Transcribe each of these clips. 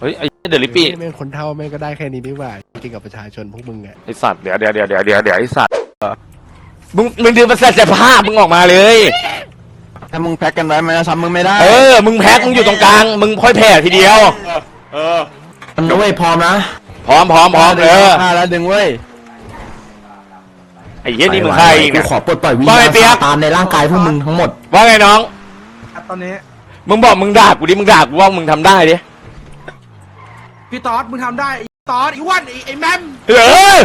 เฮ้ยไอ้เดลิปี้แม่งคนเท่าแม่งก็ได้แค่นี้ดีกว่ากินกับประชาชนพวกมึงอะไอสัตว์เดี๋ยวเดี๋ยวเดี๋ยวเดี๋ยวเดี๋ยวเดี๋ยวไอสัตว์มึงมึงดูมันแสบภาพมึงออกมาเลย ถ้ามึงแพ็กกันไว้มันจะทำมึงไม่ได้เออ มึงแพ็คมึงอยู่ตรงกลาง มึงค่อยแผ่ทีเดียวมันเว้ยพร้อมนะพร้อมพร้อมพร้อมเออห้าแล้วดึงเว้ยไอ้เหี้ยนี่มึงใครอีกกูเนี่ย ขอปลดปล่อยวิญว่าไงญาณเปี๊ยกซาตานในร่างกายพวกมึงทั้งหมด ว่าไงน้อง ตอนนี้ มึงบอกมึงด่ากูดิ มึงด่ากูว่ามึงทำได้ดิ พี่ตอดมึงทำได้ไอ้ตอดไอ้อ้วันไอ้ไอ้แมม เออ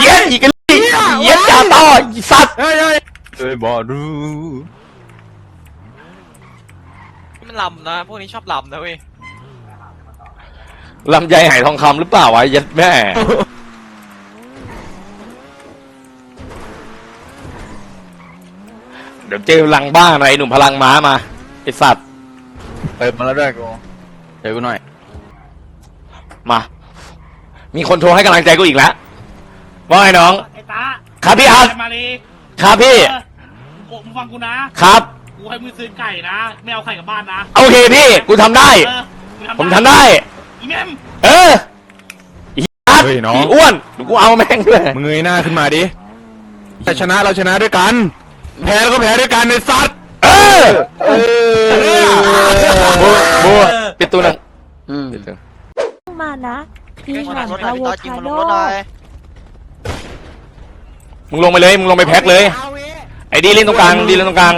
เหี้ย็ดอีกแล้วเหี้ย็ดจ่าต่อไอ้สัตว์เฮ้ยเฮ้ยเอ้ยบอดูมันลำนะ พวกนี้ชอบลำนะเว้ย ลำไยหายทองคำหรือเปล่าวะเหี้ย็ดแม่ เดี๋ยวเจอพลังบ้าหน่อยไอ้หนุ่มพลังม้ามาไอสัตว์เติมมาแล้วด้วยกูเดี๋ยวกูหน่อย มา มีคนโทรให้กำลังใจกูอีกแล้วว่าไงน้อง ไอ้ตาครับพี่อาร์ตไอ้มาลีครับพี่ เออกูมึงฟังกูนะ ครับ กูให้มึงซื้อไก่นะ ไม่เอาไข่กลับบ้านนะโอเคพี่ กูทำได้ เออมึงผมทำได้ อีแมมเอออีอาร์ตเฮ้ยน้อง อีอ้วนเดี๋ยวกูเอาแม่งด้วยมึงเงยหน้าขึ้นมาดิแต่ชนะเราชนะด้วยกัน แพ้แล้วก็แพ้ด้วยกันในสัตว์เออเออบัวบัวปิดตัวหนึงปิดตัว มานะทีเฮ้ยแห่งรถอะพี่โวตอดจริงคามันโดลงรถหน่อยมึงลงไปเลย มึงลงไปแพ็คเลย ไอ้ดีเล่นตรงกลาง ดีเล่นตรงกลาง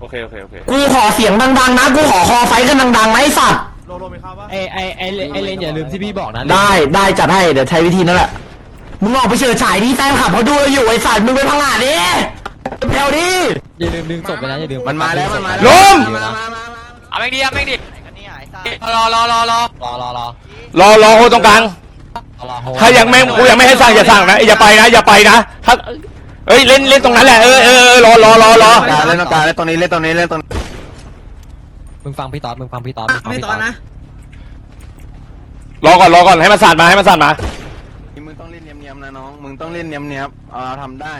โอเค โอเค โอเค กูขอเสียงดังๆนะ กูขอคอไฟกันดังๆนะไอ้สัตว์โลโลมีข้าวปะไอไอไอไอเลนอย่าลืมที่พี่บอกนะได้ได้จัดให้ เดี๋ยวใช้วิธีนั่นแหละ มึงออกไปเฉิดฉายดิแฟนคลับเขาดูเราอยู่ไอ้สัตว์มึงไปพังงาดดิแถวดิอย่าลืมดึงศพไปนะอย่าลืมมันมาแล้วมันมาแล้วลมเอาแม่งดิเอาแม่งดิกันนี่ไอ้สัส รอรอรอรอรอรอรอรอรอโฮตรงกลางรอโฮถ้ายังไม่กูยังไม่ให้สั่งอย่าสั่งนะอย่าไปนะอย่าไปนะถ้าเอ้ยเล่นเล่นตรงนั้นแหละเออเออเออรอรอรอรอเล่นตรงกลางเล่นตรงนี้เล่นตรงนี้เล่นตรงนี้มึงฟังพี่ตอดมึงฟังพี่ตอดมึงฟังไม่พี่ตตออดดนะรอก่อนรอก่อนให้มันสาดมาให้มันสาดมามึงต้องเล่นเนียมๆนะน้องมึงต้องเล่นเนียมๆเออทำได้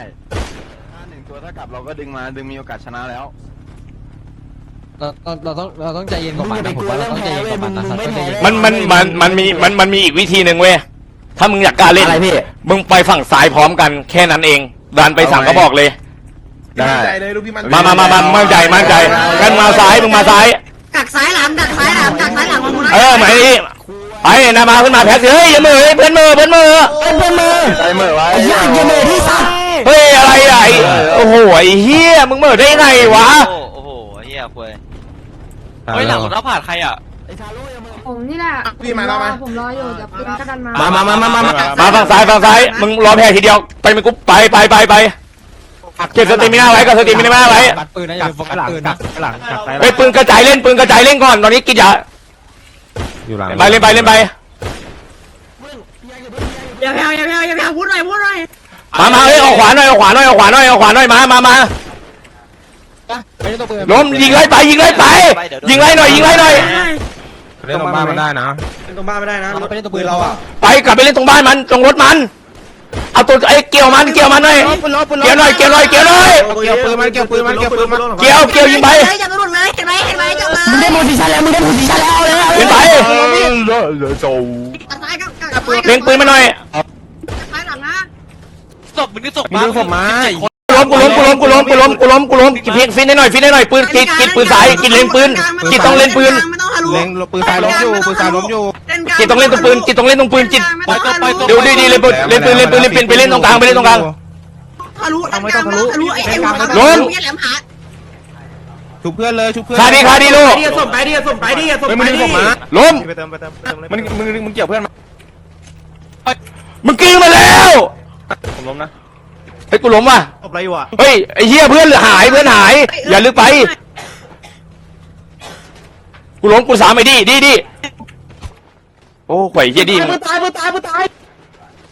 ถ้าหนึ่งตัวถ้ากลับเราก็ดึงมาดึงมีโอกาสชนะแล้ว เราเราเราต้องเราต้องใจเย็นกว่ามันนะผมว่าเราต้องใจเย็นกว่ามันนะครับมึงอย่าไปกลัวเรื่องแพ้เว้ยมึงมึงไม่แพ้มันมันมันมันมีมันมันมีอีกวิธีหนึ่งเว้ย ถ้ามึงอยากกล้าเล่น อะไรพี่ มึงไปฝั่งซ้ายพร้อมกันแค่นั้นเอง ดันไปสั่งก็บอกเลย ได้ ใจเลยลูกพี่มันมามามามามั่นใจมั่นใจงั้นมาซ้ายมึงมาซ้ายกักซ้ายหลังกักซ้ายหลังกักซ้ายหลังของมึงนะเออมานี่ไปนะมาขึ้นมาแพ็คสิเฮ้ยอย่ามือเฮ้ยเพื่อนมือเพื่อนมือเป็นเพื่อนมือไอ้มือไว้ไอ้ยักษ์ยาเมที่สัตว์เฮ้ยอะไรอะไอ้โอ้โหไอ้เฮียมึงมือได้ไงวะ โอ้โอ้โหเฮียคุย เฮ้ยหลังรถเราผ่านใครอะผมนี่แหละพี่มาแล้วไหมผมรออยู่เดี๋ยวปืนก็ดันมา มามามามามามาฝั่งซ้ายฝั่งซ้ายมึงรอแพ้ทีเดียวไปมึงกูไปไปไปไปเก็บสเตมิน่าไว้ก็สเตมิน่าไว้ปัดปืนนะอย่าลืมโฟกัสปืนนะหลังกักซ้ายหลังเฮ้ยปืนกระจายเล่นปืนกระจายเล่นก่อนตอนนี้กินยาอยู่หลังไปเล่นไปเล่นไปอย่าแผ่วอย่าแผ่วอย่าแผ่วพูดหน่อยพูดหน่อยมามาเฮ้ยเอาขวาหน่อยเอาขวาหน่อยเอาขวาหน่อยเอาขวาหน่อยมามามาไม่ได้ตัวปืน ล้มยิงไล่ไปยิงไล่ไป ยิงไล่หน่อยยิงไล่หน่อย เล่นตรงบ้านมันได้นะตรงบ้านไม่ได้นะเราไปเล่นตัวปืนเราอะไปกลับไปเล่นตรงบ้านมันตรงรถมัน เอาตัวไอ้เกี่ยวมันเกี่ยวมันหน่อยเกี่ยวหน่อยเกี่ยวหน่อยเกี่ยวหน่อยเกี่ยวปืนมันเกี่ยวปืนมันเกี่ยวปืนมันเกี่ยวเกี่ยวยิงไปเลยอย่าไปหลุดเลยเห็นไหมเห็นไหมจับเลมึงได้ยโพซิชันแล้วมึงได้โพซิชันแล้วเลยยิงไปกักซ้ายกับกักซ้ายเล็งปืนมาหน่อยกักซ้ายหลังนะศพมึงนึกศพมึงดึงศพมา กูล้มกูล้มกูล้มกูล้มกูล้มกูล้มกูล้มกินเพียงฟินให้หน่อยฟินให้หน่อยปืนกินกินปืนสายกินเล็งปืนกินต้องเล่นปืนไม่ต้องทะลุเล็งปืนซ้ายล้มอยู่ปืนซ้ายล้มอยู่กินต้องเล่นตรงปืนกินต้องเล่นตรงปืนกินไม่ต้องทะลุเดี๋ยวดีดีเล่นปืนเล่นปืนเล่นปืนเล่นปืนไปเล่นตรงกลางไปเล่นตรงกลางทะลุไม่ต้องทะลุทะลุไอ้ไอ้หัวล้มอย่าแหลมหาชุบเพื่อนเลยชุบเพื่อนคาดีคาดีลูกเดียส่งไปเดียส่งไปเดียส่งเฮ้ยไปมึงดึงศพมาล้มไปเติมไปเติมไปเติมเลยมึงมึงมึงเกี่ยวเพื่อนมามึงกิ้งมาแล้วผมล้มนะ เฮ้ยกูล้มว่ะอบอะไรอยู่อะเฮ้ยไอ้เหี้ยเพื่อนหายเพื่อนหาย อย่าลึกไป กูล้มกูสามไอ้ดิดิดิโอ้ข่อยเหี้ยดิปืนตายปืนตายปืนตาย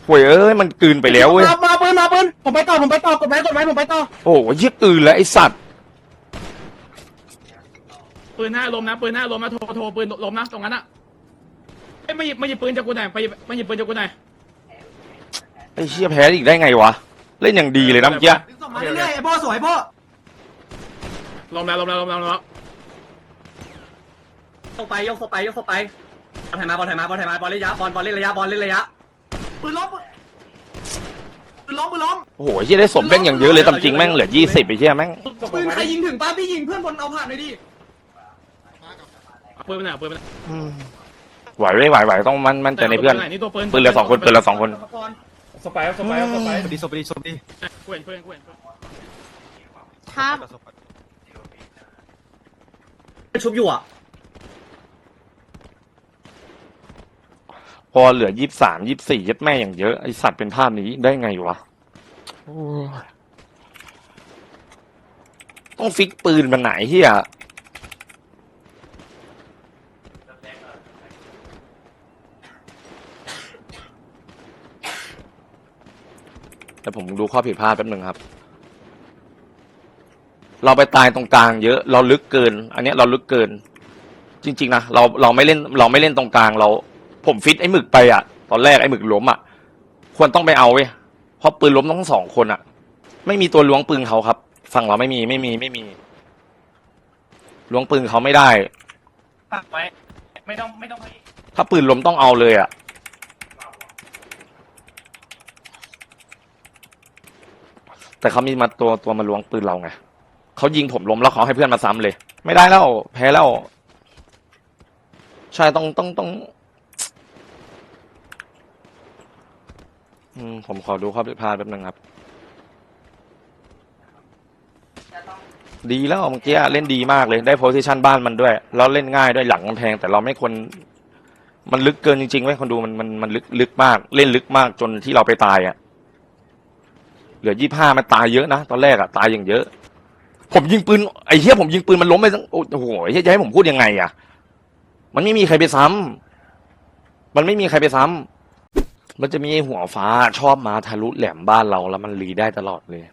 ข่อยเอ้ยมันกลืนไปแล้วเว้ยมามาปืนมาปืนผมไปต่อผมไปต่อกดไม้กดไม้ผมไปต่อโอ้ยเหี้ยกลืนแล้วไอ้สัตว์ปืนหน้าลมนะปืนหน้าลมนะโทรโทรปืนลมนะตรงนั้นอะเอ้ยไม่หยิบไม่หยิบปืนจากกูหน่อยไปหยิบไม่หยิบปืนจากกูหน่อยไอ้เหี้ยแพ้อีกได้ไงวะ เล่นอย่างดีเลยนะเมื่อกี้ส่งมาเรื่อยๆไอ้พ่อสวยพ่อลมแล้วลมแล้วลมแล้วลมแล้วส่งไปยกส่งไปยกส่งไปไทยมาบอลไทยมาบอลไทยมาบอลเล่นระยะบอลบอลเล่นระยะบอลเล่นระยะปืนล้มปืนล้มปืนล้มโอ้โหไอ้เหี้ยได้สมแม่งอย่างเยอะเลยตามจริงแม่งเหลือยี่สิบไอ้เหี้ยแม่งปืนใครยิงถึงป้าพี่ยิงเพื่อนบนเอาผ่านเลยดิเอาปืนไปไหนเอาปืนไปไหนไหวไม่ไหวไหวต้องมันมันใจในเพื่อนนี่ตัวปืนปืนเหลือสองคนปืนเหลือสองคน สไปร์สไปร์สไปร์ดีศพดีศพดีกูเห็นเพื่อนกูเห็นเพื่อนครับชุบอยู่อะพอเหลือยี่สามยี่สี่ยัดแม่อย่างเยอะไอสัตว์เป็นภาพนี้ได้ไงวะโอ้ยต้องฟิกปืนมันไหนเฮีย แต่ผมดูข้อผิดพลาดแป๊บหนึ่งครับ เราไปตายตรงกลางเยอะเราลึกเกิน อันเนี้ยเราลึกเกิน จริง ๆ นะเราเราไม่เล่นเราไม่เล่นตรงกลางเรา ผมฟิตไอ้หมึกไปอะ ตอนแรกไอ้หมึกล้มอะ ควรต้องไปเอาเว้ยเพราะปืนล้มทั้งสองคนอะ ไม่มีตัวล้วงปืนเขาครับ ฝั่งเราไม่มีไม่มีไม่มีล้วงปืนเขาไม่ได้ตัดไว้ ไม่ต้องไม่ต้องถ้าปืนล้มต้องเอาเลยอะ แต่เขามีมาตัวตัวมาล้วงปืนเราไงเขายิงผมล้มแล้วเขาให้เพื่อนมาซ้ำเลย ไม่ได้แล้ว แพ้แล้ว ใช่ต้องต้องต้องอืมผมขอดูข้อผิดพลาดแป๊บนึงครับ ดีแล้วเมื่อกี้เล่นดีมากเลยได้โพซิชันบ้านมันด้วย แล้วเล่นง่ายด้วยหลังกำแพง แต่เราไม่ควรมันลึกเกินจริงๆเว้คนดูมันมันมันลึกลึกมาก เล่นลึกมากจนที่เราไปตายอะ ลือยี่ห้ามันตายเยอะนะตอนแรกอะตายอย่างเยอะ ผมยิงปืนไอ้เหี้ยผมยิงปืนมันล้มไปตั้งโอ้โหไอ้เหี้ยจะให้ผมพูดยังไงอะมันไม่มีใครไปซ้ำมันไม่มีใครไปซ้ำมันจะมีไอ้หัวฟ้าชอบมาทะลุแหลมบ้านเราแล้วมันรีได้ตลอดเลย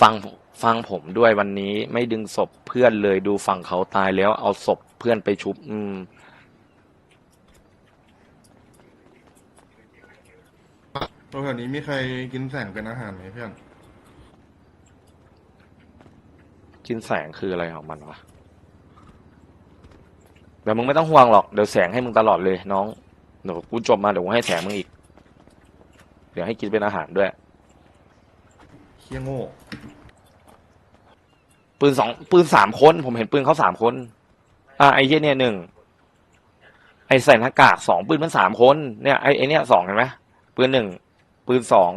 ฟังฟังผมด้วยวันนี้ไม่ดึงศพเพื่อนเลยดูฝั่งเขาตายแล้วเอาศพเพื่อนไปชุบ อืม ตรงแถวนี้มีใครกินแสงเป็นอาหารไหมเพื่อนจินแสงคืออะไรของมันวะเดี๋ยวมึงไม่ต้องห่วงหรอก เดี๋ยวแสงให้มึงตลอดเลยน้อง เดี๋ยวกูจบมาเดี๋ยวกูให้แสงมึงอีก เดี๋ยวให้กินเป็นอาหารด้วย เคี้ยโง่ ปืนสองปืนสามคนผมเห็นปืนเขาสามคน อ่าไอ้เหี้ยเนี่ยหนึ่งไอ้ใส่หน้ากากสองปืนมันสามคนเนี่ยไอ้ไอ้เนี่ยสองเห็นไหมปืนหนึ่ง ปืนสอง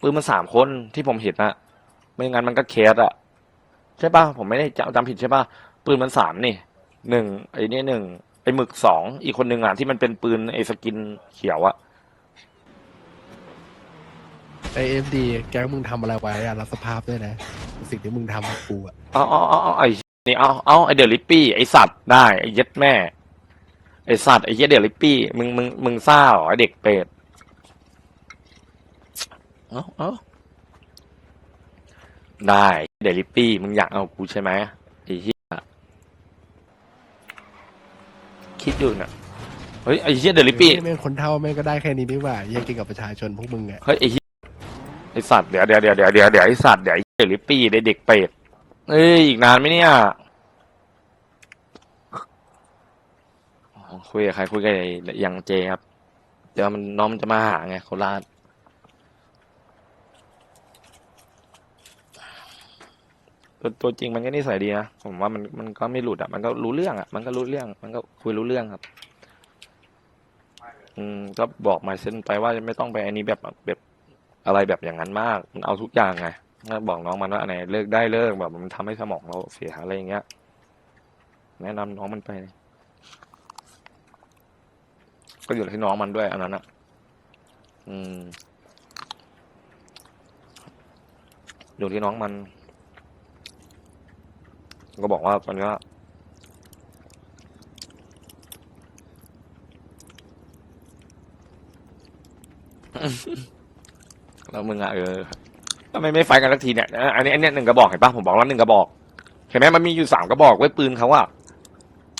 ปืนมันสามคนที่ผมเห็นนะไม่งั้นมันก็เคสอะใช่ป่ะผมไม่ได้จำจำผิดใช่ป่ะปืนมันสามนี่หนึ่งไอ้เนี่ยหนึ่งไอ้หมึกสองอีกคนหนึ่งอะที่มันเป็นปืนไอ้สกินเขียวอะไอเอฟดีแก๊งมึงทำอะไรไว้อะรับสภาพด้วยนะ สิ่งที่มึงทำกับกูอะเอาเอาเอาเอาไอ้นี่เอาเอาไอ้เดลิปปี้ไอ้สัตว์ได้ไอ้เย็ดแม่ ไอ้สัตว์ไอ้เย็ดเดลิปปี้มึงมึงมึงซ่าเหรอไอ้เด็กเป็ด เอาเอาได้เดลิปปี้มึงอยากเอากูใช่ไหมไอ้เหี้ยคิดอยู่น่ะเฮ้ยไอ้เหี้ยเดลิปปี้แม่งคนเท่าแม่งก็ได้แค่นี้นี่หว่าแยกกินกับประชาชนพวกมึงอะเฮ้ยไอ้เหี้ยไอ้สัตว์เดี๋ยวเดี๋ยวเดี๋ยวเดี๋ยวเดี๋ยวเดี๋ยวไอ้สัตว์เดี๋ยวไอ้เดลิปปี้ไอ้เด็กเป็ดเอ้ยอีกนานไหมเนี่ยอ๋อคุยกับใครคุยกับไอ้ยังเจครับ เดี๋ยวมันน้องมันจะมาหาไงโคราช ตัวตัวจริงมันก็นิสัยดีนะผมว่ามันมันก็ไม่หลุดอะมันก็รู้เรื่องอะมันก็รู้เรื่อง มันก็คุยรู้เรื่องครับ อืมก็บอกมาเส้นไปว่าไม่ต้องไปอันนี้แบบแบบอะไรแบบอย่างนั้นมาก มันเอาทุกอย่างไงก็บอกน้องมันว่าอันไหนเลิกได้เลิกแบบ มันทำให้สมองเราเสียอะไรอย่างเงี้ยแนะนำน้องมันไป ก็อยู่ที่น้องมันด้วยอันนั้นอะ อืมอยู่ที่น้องมัน ก็บอกว่าตอนนี้ว่าแล้วมึงอะเออทำไมไม่ไฟกันสักทีเนี่ยอันนี้อันนี้หนึ่งกระบอกเห็นปะผมบอกแล้วหนึ่งกระบอกเห็นไหมมันมีอยู่สามกระบอกไว้ปืนเขาอะ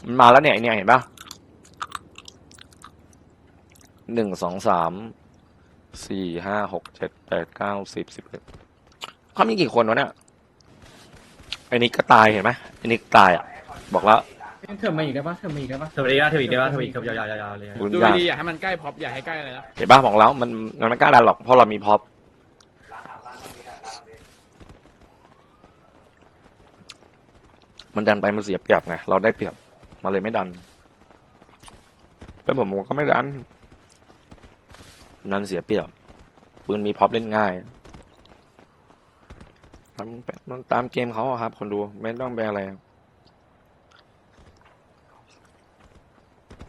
มันมาแล้วเนี่ยอ้เนี่ยเห็นปะหนึ่งสองสามสี่ห้าหกเจ็ดแปดเก้าสิบสิบเอ็ดเขามีกี่คนวะเนี่ย ออ้นี่ก็ตายเห็นไหมไอ้นี่ตายอะ บอกแล้วเธอมาอีกได้ปะเธอมาอีกได้ปะเทวีได้เทวีได้เทวียาวๆเลยบุญดูยากดีๆอย่าให้มันใกล้พร็อพอย่าให้ใกล้อะไรนะเห็นป่ะบอกแล้วมันมันไม่กล้าดันหรอกเพราะเรามีพ็อปมันดันไปมันเสียเปรียบไงเราได้เปรียบมาเลยไม่ดันแล้วผมก็ไม่ดันนันเสียเปรียบปืนมีพ็อปเล่นง่าย ทำตามเกมเขาอะครับ คนดูไม่ต้องไปอะไร